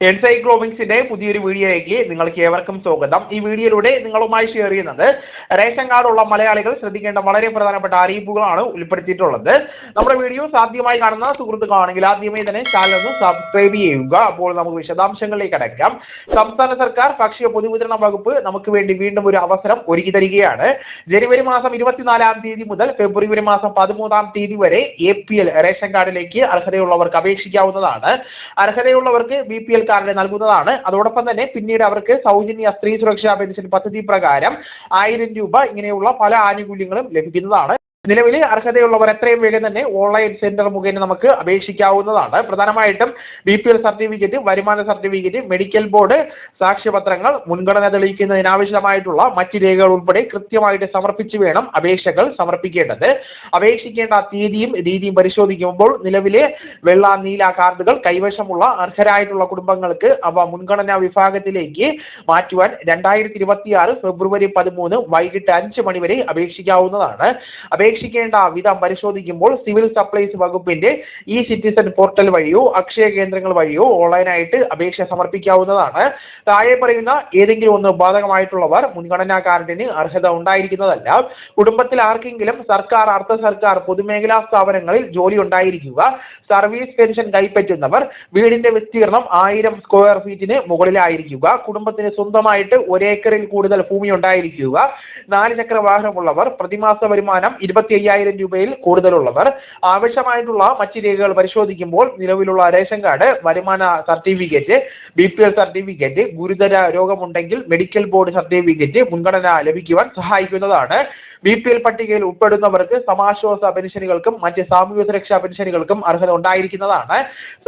എൻസൈക്ലോമിക്സിന്റെ പുതിയൊരു വീഡിയോയിലേക്ക് നിങ്ങൾക്ക് ഏവർക്കും സ്വാഗതം. ഈ വീഡിയോയിലൂടെ നിങ്ങളുമായി ഷെയർ ചെയ്യുന്നത് റേഷൻ കാർഡുള്ള മലയാളികൾ ശ്രദ്ധിക്കേണ്ട വളരെ പ്രധാനപ്പെട്ട അറിയിപ്പുകളാണ് ഉൾപ്പെടുത്തിയിട്ടുള്ളത്. നമ്മുടെ വീഡിയോ സാധ്യമായി കാണുന്ന സുഹൃത്തുക്കളാണെങ്കിൽ ആദ്യമായി തന്നെ ചാനൽ ഒന്ന് സബ്സ്ക്രൈബ് ചെയ്യുക. അപ്പോൾ നമുക്ക് വിശദാംശങ്ങളിലേക്ക് അടയ്ക്കാം. സംസ്ഥാന സർക്കാർ ഭക്ഷ്യ പൊതുവിതരണ വകുപ്പ് നമുക്ക് വേണ്ടി വീണ്ടും ഒരു അവസരം ഒരുക്കി തരികയാണ്. ജനുവരി മാസം ഇരുപത്തിനാലാം തീയതി മുതൽ ഫെബ്രുവരി മാസം പതിമൂന്നാം തീയതി വരെ എ റേഷൻ കാർഡിലേക്ക് അർഹതയുള്ളവർക്ക് അപേക്ഷിക്കാവുന്നതാണ്. അർഹതയുള്ളവർക്ക് ബി കാർഡ് നൽകുന്നതാണ്. അതോടൊപ്പം തന്നെ പിന്നീട് അവർക്ക് സൗജന്യ സ്ത്രീ സുരക്ഷാ പെൻഷൻ പദ്ധതി പ്രകാരം ആയിരം രൂപ ഇങ്ങനെയുള്ള പല ആനുകൂല്യങ്ങളും ലഭിക്കുന്നതാണ്. നിലവിൽ അർഹതയുള്ളവർ എത്രയും വേഗം തന്നെ ഓൺലൈൻ സെന്റർ മുഖേന നമുക്ക് അപേക്ഷിക്കാവുന്നതാണ്. പ്രധാനമായിട്ടും ബി പി എൽ സർട്ടിഫിക്കറ്റ് വരുമാന സർട്ടിഫിക്കറ്റ് മെഡിക്കൽ ബോർഡ് സാക്ഷ്യപത്രങ്ങൾ മുൻഗണന തെളിയിക്കുന്നതിനാവശ്യമായിട്ടുള്ള മറ്റ് രേഖകൾ ഉൾപ്പെടെ കൃത്യമായിട്ട് സമർപ്പിച്ച് വേണം അപേക്ഷകൾ സമർപ്പിക്കേണ്ടത്. അപേക്ഷിക്കേണ്ട തീയതിയും രീതിയും പരിശോധിക്കുമ്പോൾ നിലവിലെ വെള്ള നീല കാർഡുകൾ കൈവശമുള്ള അർഹരായിട്ടുള്ള കുടുംബങ്ങൾക്ക് അവ മുൻഗണനാ വിഭാഗത്തിലേക്ക് മാറ്റുവാൻ രണ്ടായിരത്തി ഫെബ്രുവരി പതിമൂന്ന് വൈകിട്ട് അഞ്ച് മണിവരെ അപേക്ഷിക്കാവുന്നതാണ്. അപേക്ഷിക്കേണ്ട വിധം പരിശോധിക്കുമ്പോൾ സിവിൽ സപ്ലൈസ് വകുപ്പിന്റെ ഇ സിറ്റിസൺ പോർട്ടൽ വഴിയോ അക്ഷയ കേന്ദ്രങ്ങൾ വഴിയോ ഓൺലൈനായിട്ട് അപേക്ഷ സമർപ്പിക്കാവുന്നതാണ്. താഴെ പറയുന്ന ഏതെങ്കിലും ഒന്ന് ബാധകമായിട്ടുള്ളവർ മുൻഗണനാ കാർഡിന് അർഹത ഉണ്ടായിരിക്കുന്നതല്ല. കുടുംബത്തിൽ ആർക്കെങ്കിലും സർക്കാർ അർദ്ധ സർക്കാർ പൊതുമേഖലാ സ്ഥാപനങ്ങളിൽ ജോലി ഉണ്ടായിരിക്കുക സർവീസ് പെൻഷൻ കൈപ്പറ്റുന്നവർ വീടിന്റെ വിസ്തീർണം ആയിരം സ്ക്വയർ ഫീറ്റിന് മുകളിലായിരിക്കുക കുടുംബത്തിന് സ്വന്തമായിട്ട് ഒരേക്കറിൽ കൂടുതൽ ഭൂമി ഉണ്ടായിരിക്കുക നാല് ചക്ര വാഹനമുള്ളവർ പ്രതിമാസ വരുമാനം ഇരുപത്തി അയ്യായിരം രൂപയിൽ കൂടുതലുള്ളവർ. ആവശ്യമായിട്ടുള്ള മറ്റ് രേഖകൾ പരിശോധിക്കുമ്പോൾ നിലവിലുള്ള റേഷൻ കാർഡ് വരുമാന certificate B P L certificate ഗുരുതര രോഗമുണ്ടെങ്കിൽ മെഡിക്കൽ ബോർഡ് സർട്ടിഫിക്കറ്റ് മുൻഗണന ലഭിക്കുവാൻ സഹായിക്കുന്നതാണ്. ബി പി എൽ പട്ടികയിൽ ഉൾപ്പെടുന്നവർക്ക് സമാശ്വാസ പെൻഷനുകൾക്കും മറ്റ് സാമൂഹ്യ സുരക്ഷാ പെൻഷനുകൾക്കും അർഹത ഉണ്ടായിരിക്കുന്നതാണ്.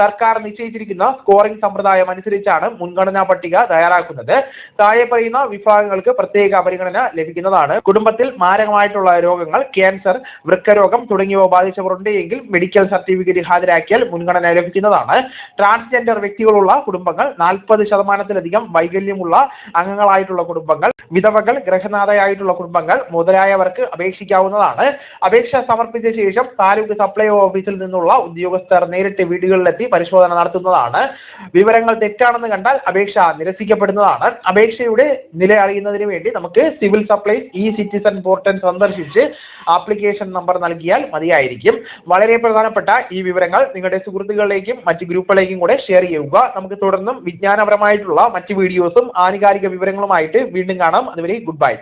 സർക്കാർ നിശ്ചയിച്ചിരിക്കുന്ന സ്കോറിംഗ് സമ്പ്രദായം അനുസരിച്ചാണ് മുൻഗണനാ പട്ടിക തയ്യാറാക്കുന്നത്. താഴെ പറയുന്ന വിഭാഗങ്ങൾക്ക് പ്രത്യേക പരിഗണന ലഭിക്കുന്നതാണ്. കുടുംബത്തിൽ മാരകമായിട്ടുള്ള രോഗങ്ങൾ ക്യാൻസർ വൃക്കരോഗം തുടങ്ങിയവ ബാധിച്ചവരുണ്ടെങ്കിൽ മെഡിക്കൽ സർട്ടിഫിക്കറ്റ് ഹാജരാക്കിയാൽ മുൻഗണന ലഭിക്കുന്നതാണ്. ട്രാൻസ്ജെൻഡർ വ്യക്തികളുള്ള കുടുംബങ്ങൾ നാൽപ്പത് ശതമാനത്തിലധികം വൈകല്യമുള്ള അംഗങ്ങളായിട്ടുള്ള കുടുംബങ്ങൾ വിധവകൾ ഗ്രഹനാഥയായിട്ടുള്ള കുടുംബങ്ങൾ മുതലായവർക്ക് അപേക്ഷിക്കാവുന്നതാണ്. അപേക്ഷ സമർപ്പിച്ച ശേഷം താലൂക്ക് സപ്ലൈ ഓഫീസിൽ നിന്നുള്ള ഉദ്യോഗസ്ഥർ നേരിട്ട് വീടുകളിലെത്തി പരിശോധന നടത്തുന്നതാണ്. വിവരങ്ങൾ തെറ്റാണെന്ന് കണ്ടാൽ അപേക്ഷ നിരസിക്കപ്പെടുന്നതാണ്. അപേക്ഷയുടെ നില അറിയുന്നതിന് വേണ്ടി നമുക്ക് civil supplies e citizen portal സന്ദർശിച്ച് ആപ്ലിക്കേഷൻ നമ്പർ നൽകിയാൽ മതിയായിരിക്കും. വളരെ പ്രധാനപ്പെട്ട ഈ വിവരങ്ങൾ നിങ്ങളുടെ സുഹൃത്തുക്കളിലേക്കും മറ്റ് ഗ്രൂപ്പുകളിലേക്കും കൂടെ ഷെയർ ചെയ്യുക. നമുക്ക് തുടർന്നും വിജ്ഞാനപരമായിട്ടുള്ള മറ്റ് വീഡിയോസും ആധികാരിക വിവരങ്ങളുമായിട്ട് വീണ്ടും കാണാം. അതുവരെ ഗുഡ് ബൈ